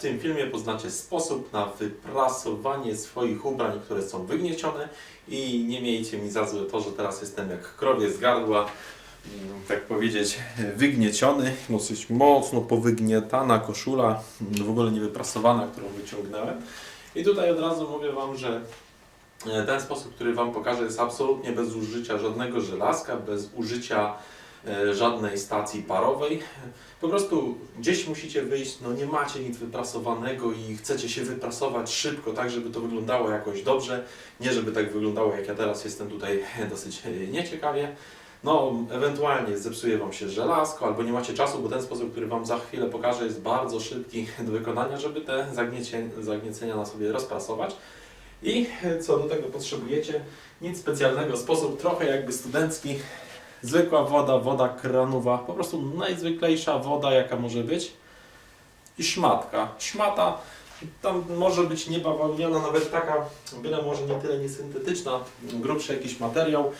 tym filmie poznacie sposób na wyprasowanie swoich ubrań, które są wygniecione i nie miejcie mi za złe to, że teraz jestem jak krowie z gardła, mm, tak powiedzieć, wygnieciony, dosyć mocno powygnietana koszula, w ogóle nie wyprasowana, którą wyciągnąłem. I tutaj od razu mówię Wam, że e, ten sposób, który Wam pokażę, jest absolutnie bez użycia żadnego żelazka, bez użycia żadnej stacji parowej. Po prostu gdzieś musicie wyjść, no nie macie nic wyprasowanego i chcecie się wyprasować szybko, tak żeby to wyglądało jakoś dobrze. Nie żeby tak wyglądało jak ja teraz jestem tutaj dosyć e, nieciekawie. No, ewentualnie zepsuje Wam się żelazko, albo nie macie czasu, bo ten sposób, który Wam za chwilę pokażę, jest bardzo szybki do wykonania, żeby te zagniecenia na sobie rozprasować. I co do tego potrzebujecie? Nic specjalnego, sposób trochę jakby studencki. Zwykła woda, woda kranowa, po prostu najzwyklejsza woda jaka może być. I szmatka. Szmata tam może być niebawełniana, nawet taka, byle może nie tyle niesyntetyczna, grubszy jakiś materiał.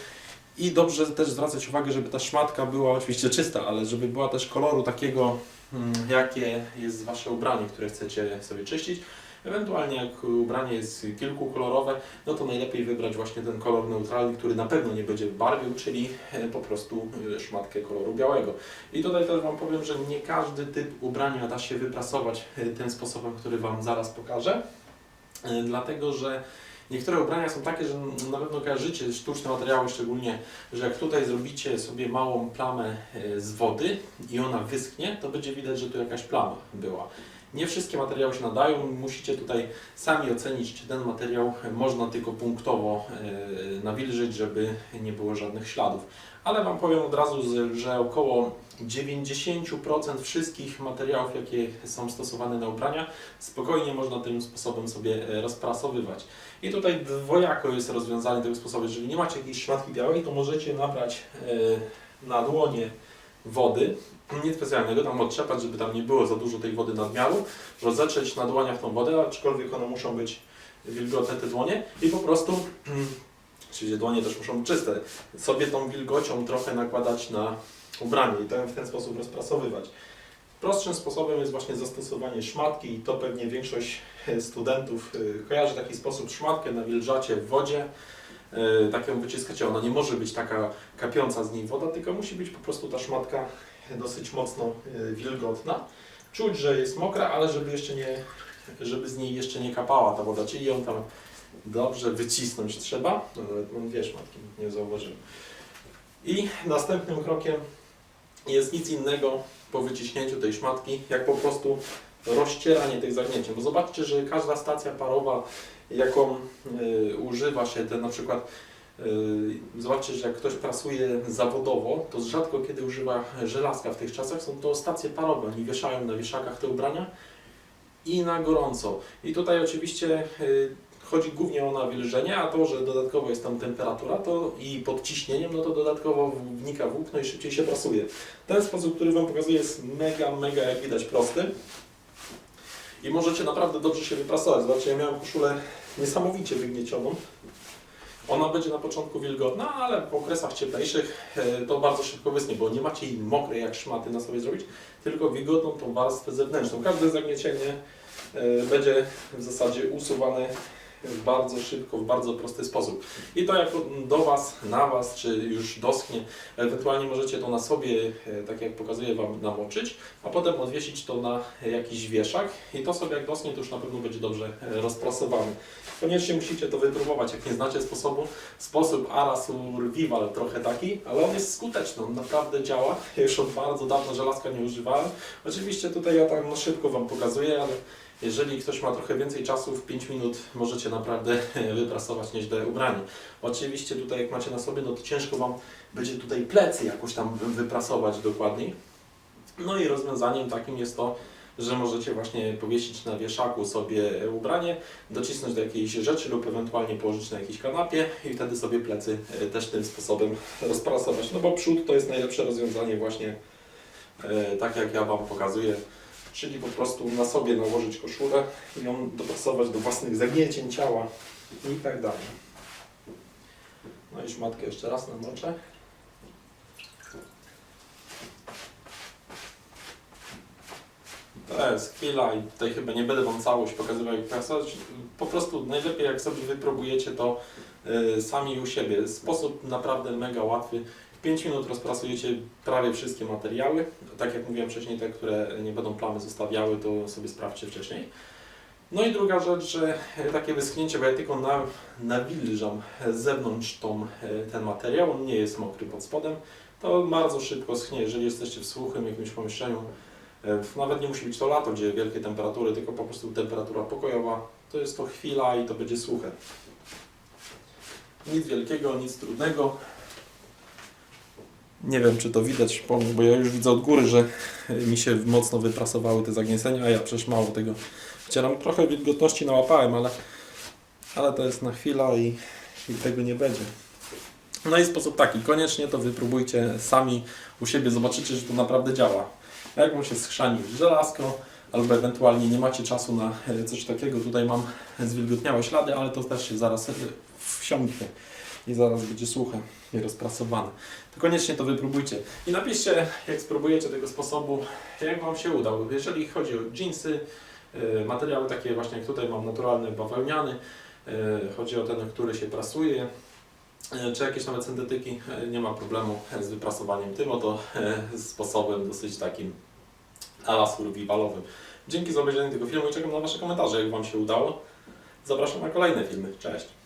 I dobrze też zwracać uwagę, żeby ta szmatka była oczywiście czysta, ale żeby była też koloru takiego, mm, jakie jest Wasze ubranie, które chcecie sobie czyścić. Ewentualnie jak ubranie jest kilkukolorowe, no to najlepiej wybrać właśnie ten kolor neutralny, który na pewno nie będzie barwił, czyli e, po prostu e, szmatkę koloru białego. I tutaj też Wam powiem, że nie każdy typ ubrania da się wyprasować e, tym sposobem, który Wam zaraz pokażę, dlatego że Niektóre ubrania są takie, że na pewno kojarzycie sztuczne materiały szczególnie, że jak tutaj zrobicie sobie małą plamę z wody i ona wyschnie, to będzie widać, że tu jakaś plama była. Nie wszystkie materiały się nadają, musicie tutaj sami ocenić, czy ten materiał można tylko punktowo e, nawilżyć, żeby nie było żadnych śladów. Ale Wam powiem od razu, że- około 90% wszystkich materiałów, jakie są stosowane na ubrania, spokojnie można tym sposobem sobie e, rozprasowywać. I tutaj dwojako jest rozwiązanie tego sposobu. Jeżeli nie macie jakiejś szmatki białej, to możecie nabrać e, na dłonie wody, nic specjalnego, tam odczepać, żeby tam nie było za dużo tej wody nadmiaru, rozetrzeć na dłoniach tą wodę, aczkolwiek one muszą być wilgotne te dłonie i po prostu, oczywiście dłonie też muszą być czyste, sobie tą wilgocią trochę nakładać na ubranie i to w ten sposób rozprasowywać. Prostszym sposobem jest właśnie zastosowanie szmatki i to pewnie większość studentów e, kojarzy taki sposób szmatkę nawilżacie w wodzie, tak ją wyciskacie, ona nie może być taka kapiąca z niej woda, tylko musi być po prostu ta szmatka dosyć mocno e, wilgotna. Czuć, że jest mokra, ale żeby jeszcze nie, żeby z niej jeszcze nie kapała ta woda, czyli ją tam dobrze wycisnąć trzeba. No, dwie szmatki, nie zauważyłem. I następnym krokiem jest nic innego po wyciśnięciu tej szmatki, jak po prostu rozcieranie tych zagnięcia. Bo zobaczcie, że każda stacja parowa, jaką y, używa się, ten na przykład y, zobaczcie, że jak ktoś prasuje zawodowo, to rzadko kiedy używa żelazka w tych czasach, są to stacje parowe. Oni wieszają na wieszakach te ubrania i na gorąco. I tutaj oczywiście y, chodzi głównie o nawilżenie, a to, że dodatkowo jest tam temperatura to i pod ciśnieniem, no to dodatkowo wnika włókno i szybciej się prasuje. Ten sposób, który Wam pokazuję jest mega, mega jak widać prosty. I możecie naprawdę dobrze się wyprasować. Zobaczcie, ja miałem koszulę niesamowicie wygniecioną. Ona będzie na początku wilgotna, ale w okresach cieplejszych e, to bardzo szybko wyschnie, bo nie macie jej mokrej jak szmaty na sobie zrobić, tylko wilgotną tą warstwę zewnętrzną. Każde zagniecienie e, będzie w zasadzie usuwane bardzo szybko, w bardzo prosty sposób. I to jak do Was, na Was, czy już doschnie, ewentualnie możecie to na sobie, e, tak jak pokazuję Wam, namoczyć, a potem odwiesić to na jakiś wieszak i to sobie jak doschnie, to już na pewno będzie dobrze e, rozprasowane. Koniecznie musicie to wypróbować, jak nie znacie sposobu. Sposób Ara Survival trochę taki, ale on jest skuteczny, on naprawdę działa. Ja już od bardzo dawno żelazka nie używałem. Oczywiście tutaj ja tak no, szybko Wam pokazuję, ale jeżeli ktoś ma trochę więcej czasu, w 5 minut możecie naprawdę wyprasować nieźle ubranie. Oczywiście tutaj jak macie na sobie, no to ciężko Wam będzie tutaj plecy jakoś tam wy- wyprasować dokładniej. No i rozwiązaniem takim jest to, że możecie właśnie powiesić na wieszaku sobie ubranie, docisnąć do jakiejś rzeczy lub ewentualnie położyć na jakiejś kanapie i wtedy sobie plecy e, też tym sposobem rozprasować. No bo przód to jest najlepsze rozwiązanie właśnie e, tak jak ja Wam pokazuję, czyli po prostu na sobie nałożyć koszulę i ją dopasować do własnych zagniecień ciała i tak dalej. No i szmatkę jeszcze raz namoczę. To jest chwila i tutaj chyba nie będę Wam całość pokazywał jak prasować. Po prostu najlepiej jak sobie wypróbujecie to y, sami u siebie. Sposób naprawdę mega łatwy. W 5 minut rozprasujecie prawie wszystkie materiały. Tak jak mówiłem wcześniej, te, które nie będą plamy zostawiały, to sobie sprawdźcie wcześniej. No i druga rzecz, że takie wyschnięcie, bo ja tylko na, nawilżam z zewnątrz tą, e, ten materiał, on nie jest mokry pod spodem, to bardzo szybko schnie, jeżeli jesteście w suchym jakimś pomieszczeniu. E, Nawet nie musi być to lato, gdzie wielkie temperatury, tylko po prostu temperatura pokojowa, to jest to chwila i to będzie suche. Nic wielkiego, nic trudnego. Nie wiem, czy to widać, bo ja już widzę od góry, że mi się mocno wyprasowały te zagniecenia, a ja przecież mało tego wcieram. Trochę wilgotności nałapałem, ale, ale to jest na chwilę i, i tego nie będzie. No i sposób taki, koniecznie to wypróbujcie sami u siebie, zobaczycie, że to naprawdę działa. Jak Wam się schrzani żelazko, albo ewentualnie nie macie czasu na e, coś takiego, tutaj mam zwilgotniałe ślady, ale to też się zaraz e, wsiąknie i zaraz będzie suche i rozprasowane. To koniecznie to wypróbujcie. I napiszcie, jak spróbujecie tego sposobu, jak Wam się udał. Jeżeli chodzi o jeansy, e, materiały takie właśnie jak tutaj mam naturalny bawełniany, e, chodzi o ten, który się prasuje, e, czy jakieś nawet syntetyki, nie ma problemu z wyprasowaniem tym oto sposobem dosyć takim ala survivalowym. Dzięki za obejrzenie tego filmu i czekam na Wasze komentarze, jak Wam się udało. Zapraszam na kolejne filmy. Cześć!